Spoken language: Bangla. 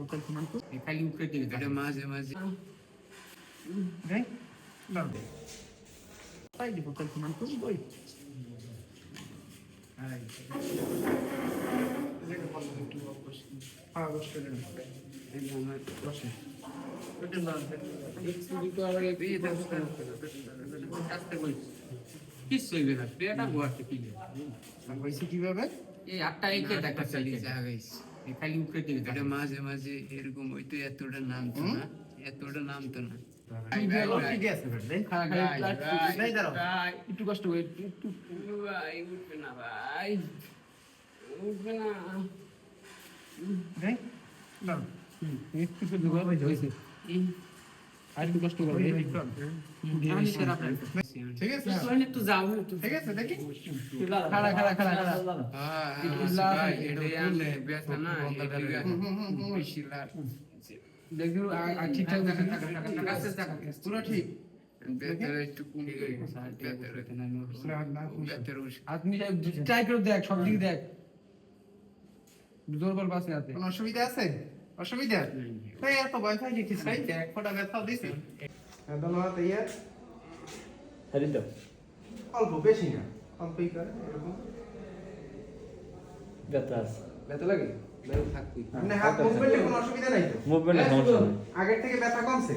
বোতল কিমান তো খালি উপরে দিকে এটা মাঝে মাঝে দেখ দাও দে পাই দি বোতল কিমান তো বই হ্যাঁ বসে বসে কিচ্ছু হইবে না পেটা গোয়াতে কিনে হয়েছে কীভাবে এই আটটা একে দেখা চালিয়ে খালি উপরে দিকে এটা মাঝে মাঝে এরকম হইতো এতটা নামতো না এতটা নামতো না। ভাই একটু কষ্ট করে একটু ভাই উঠবে না ভাই। উঠবে না। একটু তো হয়েছে। আর একটু কষ্ট করে। ঠিক আছে। একটু যাও একটু ঠিক আছে দেখি। খাড়া খাড়া খাড়া ভাই এটা আনলে না দেখি ঠিকঠাক পুরো ঠিক। দেখ। সব দিকে দেখ। দুর্বল পাশে আছে। কোনো অসুবিধা আছে? অসুবিধা? তাই এত এক ফোঁটা দিছি। ধন্যবাদ ইয়ে অল্প বেশি না। অল্পই করে এরকম। ব্যথা আছে। ব্যথা লাগে? ব্যথা থাকবি মানে হাত মুভমেন্টে কোনো অসুবিধা নাই তো? মুভমেন্টে সমস্যা নেই। আগের থেকে ব্যথা কমছে?